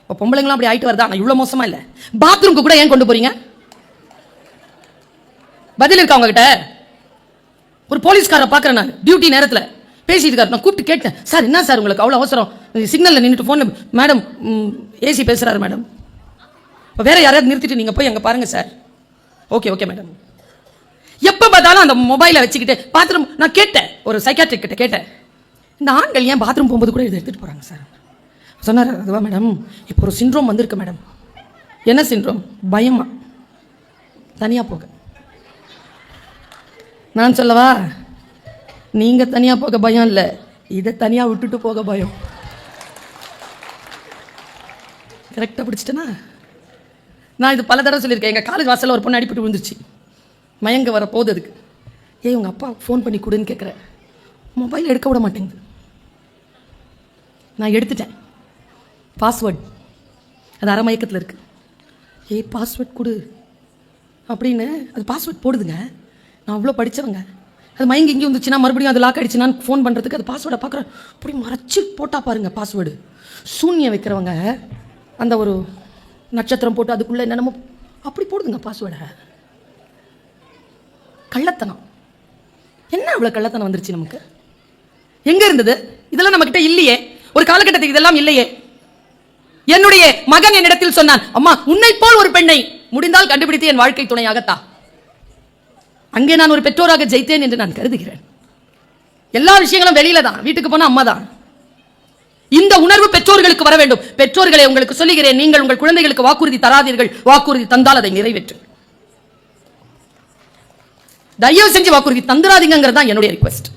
இப்போ பொம்பளைங்களாம் அப்படி ஆயிட்டு வருதா? நான் இவ்வளோ மோசமா இல்லை. பாத்ரூம்க்கு கூட ஏன் கொண்டு போறீங்க? பதில் இருக்கா உங்ககிட்ட? ஒரு போலீஸ்காரை பார்க்குறேன் நான். டியூட்டி நேரத்தில். பேசிட்டு இருக்காரு. நான் கூப்பிட்டு கேட்டேன். சார் என்ன சார் உங்களுக்கு அவ்வளோ அவசரம்? சிக்னலில் நின்றுட்டு ஃபோனில் மேடம் ஏசி பேசுகிறாரு மேடம் இப்போ வேற யாரையாவது நிறுத்திட்டு நீங்கள் போய் அங்கே பாருங்கள் சார் ஓகே ஓகே மேடம் எப்போ பார்த்தாலும் அந்த மொபைலை வச்சுக்கிட்டு பாத்ரூம் நான் கேட்டேன். ஒரு சைக்காட்ரிக் கிட்ட கேட்டேன். இந்த ஆண்கள் ஏன் பாத்ரூம் போகும்போது கூட இதை எடுத்துகிட்டு போகிறாங்க சார் சொன்னார் அதுவா மேடம் இப்போ ஒரு சிண்ட்ரோம் வந்திருக்கு மேடம் என்ன சின்ரோம் பயமா. தனியாக போக. நான் சொல்லவா? நீங்கள் தனியாக போக பயம் இல்லை. இதை தனியாக விட்டுட்டு போக பயம். கரெக்டாக பிடிச்சிட்டேனா? நான் இது பல தடவை சொல்லியிருக்கேன். எங்கள் காலேஜ் வாசல்ல ஒரு பொண்ணு அடிப்பட்டு விழுந்துருச்சு. மயங்க வர போகுது அதுக்கு. ஏய் உங்கள் அப்பா ஃபோன் பண்ணி கொடுன்னு கேட்குறேன் மொபைல் எடுக்க விட மாட்டேங்குது. நான் எடுத்துட்டேன். பாஸ்வேர்ட் அது அரை மயக்கத்தில் இருக்குது ஏய் பாஸ்வேர்ட் கொடு. அப்படின்னு அது பாஸ்வேர்ட் போடுதுங்க. நான் அவ்வளோ படித்தவங்க அது மயங்கி இங்கே வந்துச்சுன்னா மறுபடியும் அது லாக் ஆயிடுச்சுன்னா ஃபோன் பண்ணுறதுக்கு அது பாஸ்வேர்டை பார்க்குறேன். அப்படி மறைச்சி போட்டால் பாருங்கள் பாஸ்வேர்டு சூன்யம் வைக்கிறவங்க அந்த ஒரு நட்சத்திரம் போட்டு அதுக்குள்ளே என்னென்னமோ அப்படி போடுதுங்க பாஸ்வேர்டை கள்ளத்தனம். என்ன அவ்வளோ கள்ளத்தனம் வந்துருச்சு நமக்கு? எங்கே இருந்தது? இதெல்லாம் நம்மக்கிட்ட இல்லையே. ஒரு காலகட்டத்துக்கு இதெல்லாம் இல்லையே. என்னுடைய மகன் என்னிடத்தில் சொன்னான் அம்மா உன்னை போல் ஒரு பெண்ணை முடிந்தால் கண்டுபிடித்து என் வாழ்க்கை துணையாகத்தா அங்கே நான் ஒரு பெற்றோராக ஜெயித்தேன் என்று நான் கருதுகிறேன். எல்லா விஷயங்களும் வெளியில தான். வீட்டுக்கு போனால் அம்மா தான். இந்த உணர்வு பெற்றோர்களுக்கு வர வேண்டும். பெற்றோர்களை உங்களுக்கு சொல்லுகிறேன் நீங்கள் உங்கள் குழந்தைகளுக்கு வாக்குறுதி தராதீர்கள். வாக்குறுதி தந்தால் அதை நிறைவேற்று. தயவு செஞ்சு வாக்குறுதி தந்துடாதீங்கிறது தான் என்னுடைய ரிக்வெஸ்ட்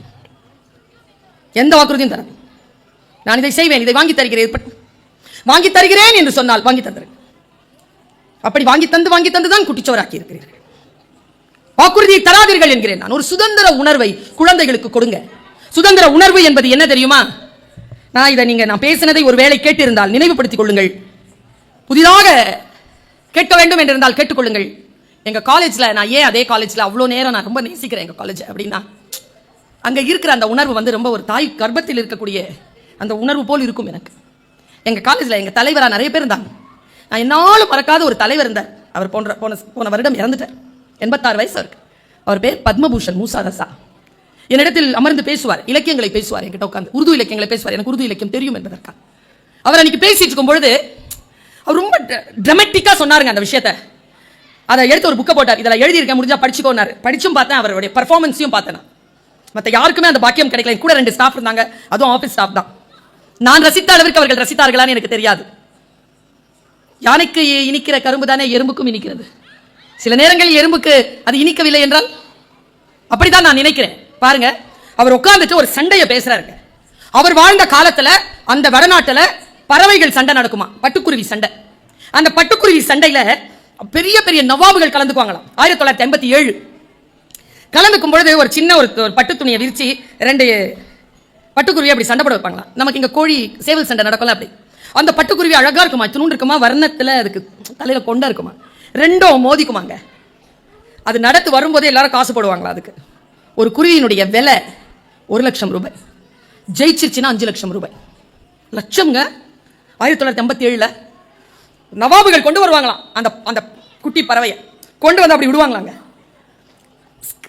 எந்த வாக்குறுதியும் தராது. நான் இதை செய்வேன் இதை வாங்கி தருகிறேன். வாங்கி தருகிறேன் என்று சொன்னால் வாங்கி தந்துறேன் அப்படி வாங்கி தந்து வாங்கி தந்து தான் குட்டிச்சோராக்கி இருக்கிறீர்கள். வாக்குறுதியை தராதீர்கள் என்கிறேன் நான். ஒரு சுதந்திர உணர்வை குழந்தைகளுக்கு கொடுங்க. சுதந்திர உணர்வு என்பது என்ன தெரியுமா? நான் இதை நீங்கள் நான் பேசினதை ஒரு வேலை கேட்டிருந்தால் நினைவுபடுத்திக் கொள்ளுங்கள். புதிதாக கேட்க வேண்டும் என்றிருந்தால் கேட்டுக்கொள்ளுங்கள். எங்கள் காலேஜில் நான் ஏன் அதே காலேஜில் அவ்வளோ நேரம் நான் ரொம்ப நேசிக்கிறேன் எங்கள் காலேஜ் அப்படின்னா அங்கே இருக்கிற அந்த உணர்வு வந்து ரொம்ப ஒரு தாய் கர்ப்பத்தில் இருக்கக்கூடிய அந்த உணர்வு போல் இருக்கும் எனக்கு. எங்கள் காலேஜில் எங்கள் தலைவராக நிறைய பேர் இருந்தாங்க. நான் என்னாலும் மறக்காத ஒரு தலைவர் இருந்தார். அவர் போன்ற போன போன வருடம் இறந்துட்டார். எண்பத்தாறு வயசு அவருக்கு. அவர் பேர் பத்மபூஷன் மூசாரசா என்னிடத்தில் அமர்ந்து பேசுவார் இலக்கியங்களை பேசுவார் என்கிட்ட உட்காந்து உருது இலக்கியங்களை பேசுவார் எனக்கு உருது இலக்கியம் தெரியும் என்பதற்காக. அவர் அன்னைக்கு பேசிட்டு இருக்கும் பொழுது அவர் ரொம்ப ட்ரமெட்டிக்கா சொன்னாருங்க அந்த விஷயத்த. அதை எடுத்து ஒரு புக்கை போட்டார். இதில் எழுதியிருக்கேன் முடிஞ்சா படிச்சுக்கோனாரு படிச்சும் பார்த்தேன் அவருடைய பர்ஃபார்மன்ஸையும் பார்த்தேன் மற்ற யாருக்குமே அந்த பாக்கியம் கிடைக்கல. என் கூட ரெண்டு ஸ்டாஃப் இருந்தாங்க. அதுவும் ஆஃபீஸ் ஸ்டாஃப் தான். நான் ரசித்த அளவிற்கு அவர்கள் ரசித்தார்களான்னு எனக்கு தெரியாது. யானைக்கு இனிக்கிற கரும்பு தானே எறும்புக்கும் இனிக்கிறது. சில நேரங்களில் எறும்புக்கு அது இனிக்கவில்லை என்றால்? அப்படிதான் நான் நினைக்கிறேன். பாருங்க அவர் உட்கார்ந்துட்டு ஒரு சண்டையை பேசுறாருங்க. அவர் வாழ்ந்த காலத்துல அந்த வடநாட்டுல பறவைகள் சண்டை நடக்குமா? பட்டுக்குருவி சண்டை. அந்த பட்டுக்குருவி சண்டையில பெரிய பெரிய நவாபுகள் கலந்துக்குவாங்களாம். ஆயிரத்தி தொள்ளாயிரத்தி ஐம்பத்தி ஏழு. கலந்துக்கும் பொழுது ஒரு சின்ன ஒரு பட்டு துணியை விரிச்சு ரெண்டு பட்டுக்குருவி அப்படி சண்டை போட வைப்பாங்களா நமக்கு இங்கே கோழி சேவல் சண்டை நடக்கல அப்படி. அந்த பட்டுக்குருவி அழகாக இருக்குமா? துணுண்டு இருக்குமா? வர்ணத்தில் அதுக்கு தலையில் கொண்டா இருக்குமா? ரெண்டும் மோதிக்குமாங்க. அது நடத்து வரும்போதே எல்லாரும் காசு போடுவாங்களா அதுக்கு. ஒரு குருவியினுடைய விலை ஒரு லட்சம் ரூபாய். ஜெயிச்சிருச்சுன்னா அஞ்சு லட்சம் ரூபாய். லட்சம்ங்க? ஆயிரத்தி தொள்ளாயிரத்தி ஐம்பத்தி ஏழில் நவாபுகள் கொண்டு வருவாங்களாம். அந்த அந்த குட்டி பறவையை. கொண்டு வந்து அப்படி விடுவாங்களாங்க.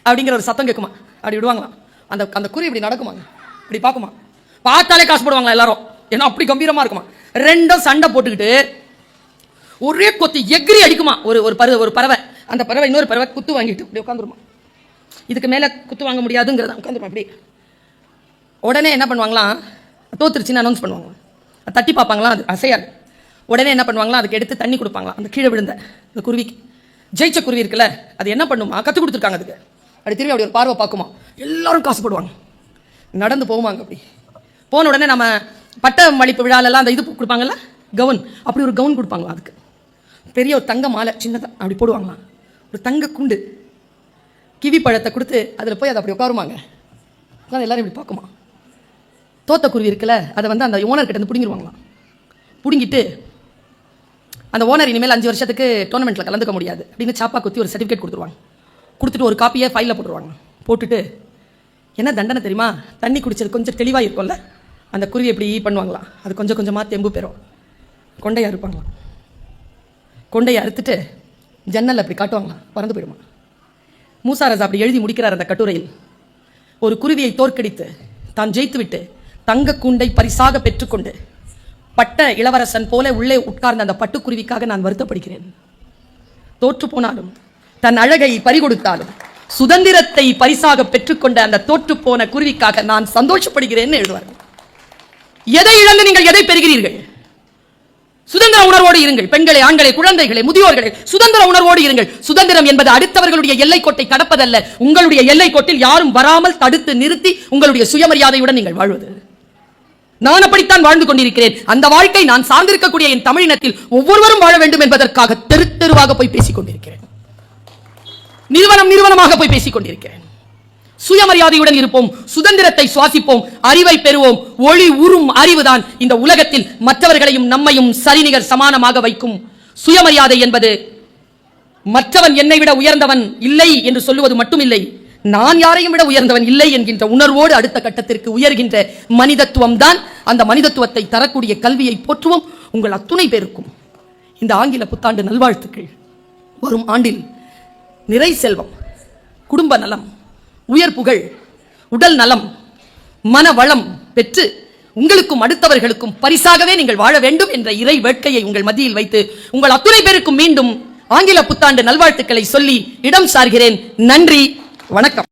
அப்படிங்கிற ஒரு சத்தம் கேட்குமா? அப்படி விடுவாங்களாம். அந்த அந்த குறி இப்படி நடக்குமாங்க. இப்படி பார்க்குமா? பார்த்தாலே காசு போடுவாங்களா எல்லாரும்? ஏன்னா அப்படி கம்பீரமாக இருக்குமா? ரெண்டும் சண்டை போட்டுக்கிட்டு ஒரே கொத்து எகிரி அடிக்குமா? ஒரு ஒரு பறவை ஒரு பறவை. அந்த பறவை இன்னொரு பறவை குத்து வாங்கிட்டு இப்படி உட்காந்துருமா இதுக்கு மேலே குத்து வாங்க முடியாதுங்கிறத? உட்காந்துருமா அப்படி உடனே என்ன பண்ணுவாங்களாம் தோத்துருச்சுன்னு அனௌன்ஸ் பண்ணுவாங்க. தட்டி பார்ப்பாங்களாம் அது அசையாது. உடனே என்ன பண்ணுவாங்களாம் அதுக்கு எடுத்து தண்ணி கொடுப்பாங்களாம் அந்த கீழே விழுந்த அந்த குருவிக்கு. ஜெயிச்ச குருவி இருக்குல்ல அது என்ன பண்ணுமா? கற்றுக் கொடுத்துருக்காங்க அதுக்கு. அப்படி திரும்பி அப்படி ஒரு பார்வை பார்க்குமா? எல்லாரும் காசு போடுவாங்க. நடந்து போவாங்க அப்படி. போன உடனே நம்ம பட்ட மளிப்பு விழாலெல்லாம் அந்த இது கொடுப்பாங்கல்ல? கவுன். அப்படி ஒரு கவுன் கொடுப்பாங்களா அதுக்கு? பெரிய ஒரு தங்க மாலை சின்னதாக அப்படி போடுவாங்களாம். ஒரு தங்க குண்டு. கிவி பழத்தை கொடுத்து அதில் போய் அதை அப்படி உட்காருமாங்க. உட்காந்து எல்லோரும் இப்படி பார்க்குமா. தோத்தக்குருவி இருக்குல்ல அதை வந்து அந்த ஓனர்கிட்ட வந்து பிடுங்கிடுவாங்களாம் பிடுங்கிட்டு அந்த ஓனர் இனிமேல் அஞ்சு வருஷத்துக்கு டோர்னமெண்ட்டில் கலந்துக்க முடியாது. அப்படின்னு சாப்பா குத்தி ஒரு சர்டிஃபிகேட் கொடுத்துருவாங்க. கொடுத்துட்டு ஒரு காப்பியை ஃபைலில் போட்டுருவாங்க. போட்டுட்டு என்ன தண்டனை தெரியுமா? தண்ணி குடிச்சது கொஞ்சம் தெளிவாக இருக்கும்ல? அந்த குருவி எப்படி பண்ணுவாங்களாம். அது கொஞ்சம் கொஞ்சமாக தெம்பு பெறும். கொண்டையாக இருப்பாங்களாம். கொண்டையை அறுத்துட்டு ஜன்னல் அப்படி காட்டுவாங்களாம். பறந்து போயிடுமா. மூசாரஸ் அப்படி எழுதி முடிக்கிறார் அந்த கட்டுரையில். ஒரு குருவியை தோற்கடித்து தான் ஜெயித்துவிட்டு தங்க கூண்டை பரிசாக பெற்றுக்கொண்டு பட்ட இளவரசன் போல உள்ளே உட்கார்ந்த அந்த பட்டுக்குருவிக்காக நான் வருத்தப்படுகிறேன். தோற்று போனாலும் தன் அழகை பறிகொடுத்தாலும் சுதந்திரத்தை பரிசாக பெற்றுக்கொண்ட அந்த தோற்று போன குருவிக்காக நான் சந்தோஷப்படுகிறேன்னு எழுதுவார்கள். எதை இழந்து நீங்கள் எதை பெறுகிறீர்கள்? சுதந்திர உணர்வோடு இருங்கள். பெண்களை ஆண்களை குழந்தைகளை முதியோர்களை சுதந்திர உணர்வோடு இருங்கள். சுதந்திரம் என்பது அடுத்தவர்களுடைய எல்லைக்கோட்டை கடப்பதல்ல. உங்களுடைய எல்லைக்கோட்டில் யாரும் வராமல் தடுத்து நிறுத்தி உங்களுடைய சுயமரியாதையுடன் நீங்கள் வாழ்வது. நான் அப்படித்தான் வாழ்ந்து கொண்டிருக்கிறேன். அந்த வாழ்க்கை நான் சார்ந்திருக்கக்கூடிய என் தமிழினத்தில் ஒவ்வொருவரும் வாழ வேண்டும் என்பதற்காக தெரு தெருவாக போய் பேசிக் கொண்டிருக்கிறேன் நிறுவனம் நிறுவனமாக போய் பேசிக் கொண்டிருக்கிறேன் சுயமரியாதையுடன் இருப்போம் சுதந்திரத்தை சுவாசிப்போம் அறிவை பெறுவோம். ஒளி உறும் அறிவுதான் இந்த உலகத்தில் மற்றவர்களையும் நம்மையும் சரிநிகர் சமானமாக வைக்கும். சுயமரியாதை என்பது மற்றவன் என்னை விட உயர்ந்தவன் இல்லை என்று சொல்லுவது மட்டுமில்லை. நான் யாரையும் விட உயர்ந்தவன் இல்லை என்கின்ற உணர்வோடு அடுத்த கட்டத்திற்கு உயர்கின்ற மனிதத்துவம் தான் அந்த மனிதத்துவத்தை தரக்கூடிய கல்வியை போற்றுவோம். உங்கள் அத்துணை பேருக்கும் இந்த ஆங்கில புத்தாண்டு நல்வாழ்த்துக்கள். வரும் ஆண்டில் நிறை செல்வம் குடும்ப நலம் உயர் புகழ் உடல் நலம் மன வளம் பெற்று உங்களுக்கும் அடுத்தவர்களுக்கும் பரிசாகவே நீங்கள் வாழ வேண்டும் என்ற இறை வேட்கையை உங்கள் மத்தியில் வைத்து உங்கள் அத்துணை பேருக்கும் மீண்டும் ஆங்கில புத்தாண்டு நல்வாழ்த்துக்களை சொல்லி இடம் சார்கிறேன். நன்றி வணக்கம்.